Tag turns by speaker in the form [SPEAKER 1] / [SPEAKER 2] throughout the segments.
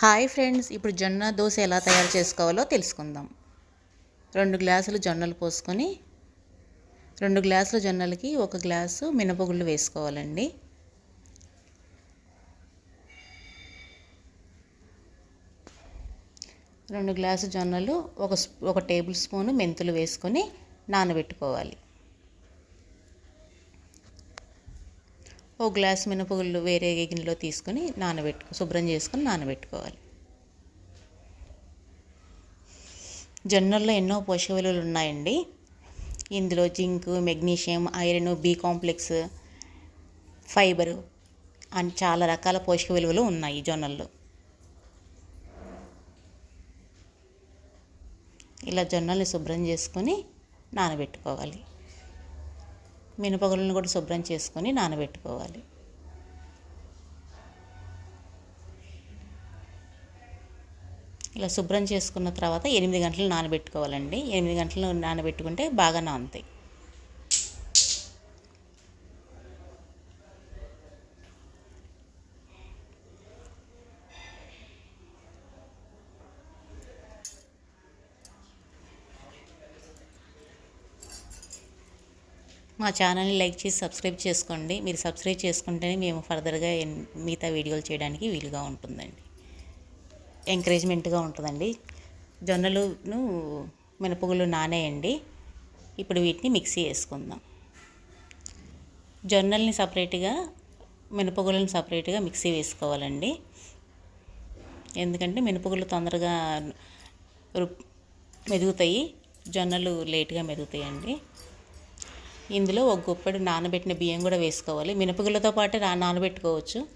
[SPEAKER 1] Hi friends ఇప్పుడు జొన్న దోశ ఎలా తయారు చేసుకోవాలో తెలుసుకుందాం. రెండు గ్లాసులు జొన్నలు పోసుకొని రెండు గ్లాసుల జొన్నలకి ఒక గ్లాసు మినపగుళ్ళు వేసుకోవాలండి. రెండు గ్లాసు జొన్నలు ఒక ఒక టేబుల్ స్పూను మెంతులు వేసుకొని నానబెట్టుకోవాలి. ఒక గ్లాస్ మినపగుళ్ళు వేరే గిన్నెలో తీసుకొని నానబెట్టు శుభ్రం చేసుకొని నానబెట్టుకోవాలి. జొన్నల్లో ఎన్నో పోషక విలువలు ఉన్నాయండి. ఇందులో zinc magnesium iron B complex fibre అని చాలా రకాల పోషక విలువలు ఉన్నాయి జొన్నల్లో. ఇలా జొన్నల్ని శుభ్రం చేసుకొని నానబెట్టుకోవాలి. మినపగుళ్ళను కూడా శుభ్రం చేసుకొని నానబెట్టుకోవాలి. ఇలా శుభ్రం చేసుకున్న తర్వాత ఎనిమిది గంటలు నానబెట్టుకోవాలండి. ఎనిమిది గంటలు నానబెట్టుకుంటే బాగా నానుతాయి. మా ఛానల్ని లైక్ చేసి సబ్స్క్రైబ్ చేసుకోండి. మీరు సబ్స్క్రైబ్ చేసుకుంటేనే మేము ఫర్దర్గా మిగతా వీడియోలు చేయడానికి వీలుగా ఉంటుందండి. ఎంకరేజ్మెంట్గా ఉంటుందండి. జొన్నలును మినపగుళ్ళు నానేయండి. ఇప్పుడు వీటిని మిక్సీ వేసుకుందాం. జొన్నల్ని సపరేట్గా మినపగుళ్ళని సపరేట్గా మిక్సీ వేసుకోవాలండి. ఎందుకంటే మినపగుళ్ళు తొందరగా మెదుగుతాయి. జొన్నలు లేట్గా మెదుగుతాయండి. ఇందులో ఒక గుప్పెడు నానబెట్టిన బియ్యం కూడా వేసుకోవాలి. మినపగుళ్ళతో పాటు నానబెట్టుకోవచ్చు.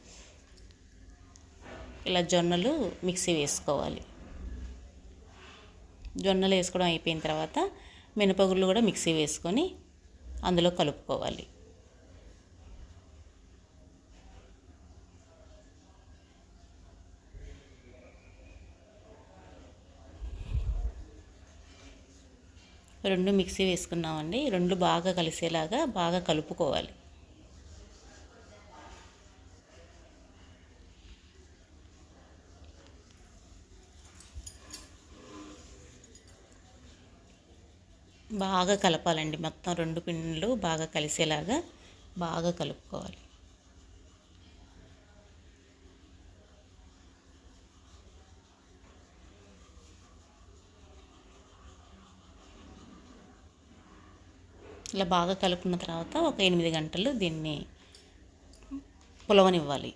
[SPEAKER 1] ఇలా జొన్నలు మిక్సీ వేసుకోవాలి. జొన్నలు వేసుకోవడం అయిపోయిన తర్వాత మినపగుళ్ళు కూడా మిక్సీ వేసుకొని అందులో కలుపుకోవాలి. రెండు మిక్సీ వేసుకున్నామండి. రెండు బాగా కలిసేలాగా బాగా కలుపుకోవాలి. బాగా కలపాలండి. మొత్తం రెండు పిండిలు బాగా కలిసేలాగా బాగా కలుపుకోవాలి. ఇలా బాగా కలుపుకున్న తర్వాత ఒక ఎనిమిది గంటలు దీన్ని పులవనివ్వాలి.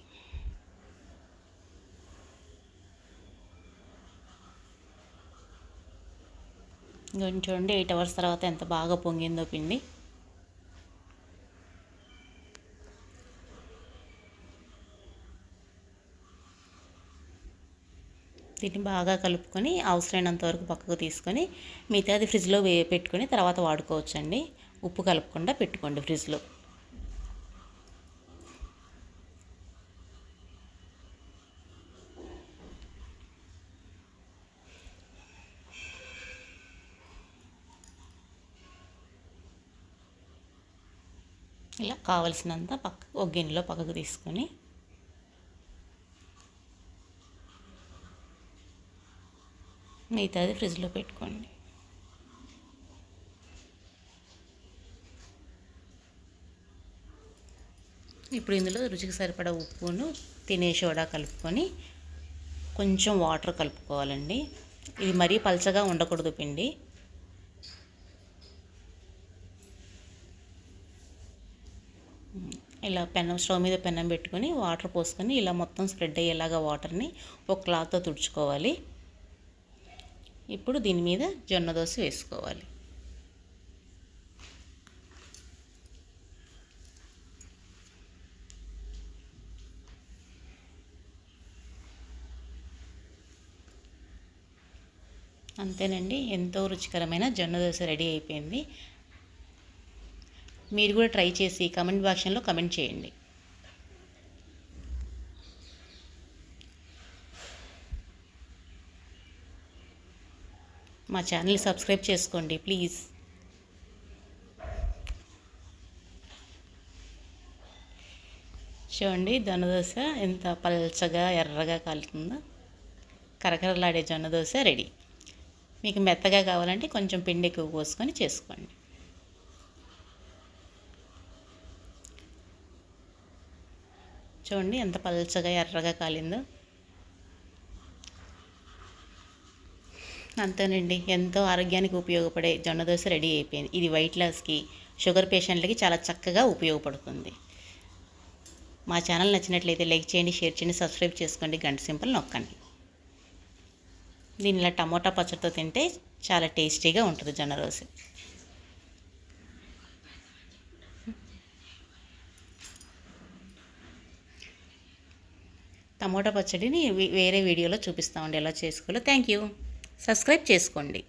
[SPEAKER 1] ఇంకొంచెం చూడండి ఎయిట్ అవర్స్ తర్వాత ఎంత బాగా పొంగిందో పిండి. దీన్ని బాగా కలుపుకొని అవసరమైనంత వరకు పక్కకు తీసుకొని మిగతాది ఫ్రిడ్జ్లో వే పెట్టుకొని తర్వాత వాడుకోవచ్చండి. ఉప్పు కలపకుండా పెట్టుకోండి ఫ్రిడ్జ్లో. ఇలా కావలసినంత పక్క ఒక గిన్నెలో పక్కకు తీసుకొని మిగతాది ఫ్రిడ్జ్లో పెట్టుకోండి. ఇప్పుడు ఇందులో రుచికి సరిపడా ఉప్పును తినే సోడా కలుపుకొని కొంచెం వాటర్ కలుపుకోవాలండి. ఇది మరీ పలచగా ఉండకూడదు పిండి. ఇలా పెనం స్టవ్ మీద పెనం పెట్టుకొని వాటర్ పోసుకొని ఇలా మొత్తం స్ప్రెడ్ అయ్యేలాగా వాటర్ని ఒక క్లాత్తో తుడుచుకోవాలి. ఇప్పుడు దీని మీద జొన్న దోశ వేసుకోవాలి. అంతేనండి. ఎంతో రుచికరమైన జొన్న దోశ రెడీ అయిపోయింది. మీరు కూడా ట్రై చేసి కమెంట్ బాక్షన్లో కమెంట్ చేయండి. మా ఛానల్ సబ్స్క్రైబ్ చేసుకోండి ప్లీజ్. చూడండి జొన్నదోశ ఎంత పల్చగా ఎర్రగా కాలుతుందో. కరకరలాడే జొన్న దోశ రెడీ. మీకు మెత్తగా కావాలంటే కొంచెం పిండి ఎక్కువ పోసుకొని చేసుకోండి. చూడండి ఎంత పల్చగా ఎర్రగా కాలిందో. అంతేనండి ఎంతో ఆరోగ్యానికి ఉపయోగపడే జొన్న దోశ రెడీ అయిపోయింది. ఇది వెయిట్ లాస్కి షుగర్ పేషెంట్లకి చాలా చక్కగా ఉపయోగపడుతుంది. మా ఛానల్ నచ్చినట్లయితే లైక్ చేయండి షేర్ చేయండి సబ్స్క్రైబ్ చేసుకోండి గంట సింపుల్ నొక్కండి. దీని ఇలా టమోటా పచ్చడితో తింటే చాలా టేస్టీగా ఉంటుంది జొన్న దోశ టమోటా పచ్చడిని వేరే వీడియోలో చూపిస్తామండి. ఎలా చేసుకోవాలో. Thank you. సబ్స్క్రైబ్ చేసుకోండి.